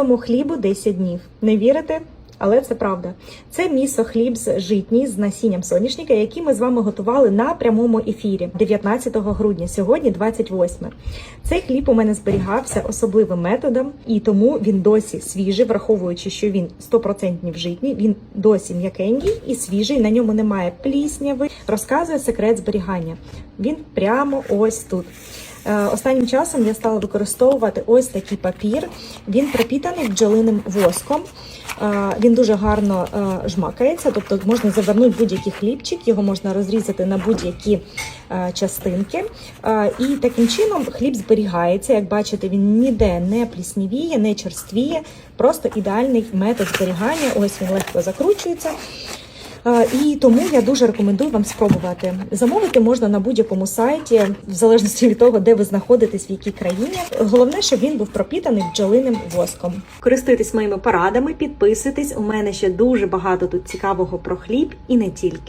Тому хлібу 10 днів. Не вірите? Але це правда. Це місо-хліб з житній з насінням соняшника, який ми з вами готували на прямому ефірі 19 грудня, сьогодні 28. Цей хліб у мене зберігався особливим методом, і тому він досі свіжий, враховуючи, що він 100% житній, він досі м'якенький і свіжий. На ньому немає плісняви. Розказує секрет зберігання. Він прямо ось тут. Е, Останнім часом я стала використовувати ось такий папір. Він пропітаний бджолиним воском. Е, Він дуже гарно е, жмакається, тобто можна завернути будь-який хлібчик, його можна розрізати на будь-які частинки. І таким чином хліб зберігається. Як бачите, він ніде не пліснівіє, не черствіє. Просто ідеальний метод зберігання. Ось він легко закручується. І тому я дуже рекомендую вам спробувати. Замовити можна на будь-якому сайті, в залежності від того, де ви знаходитесь, в якій країні. Головне, щоб він був пропітаний бджолиним воском. Користуйтесь моїми порадами, підписуйтесь. У мене ще дуже багато тут цікавого про хліб і не тільки.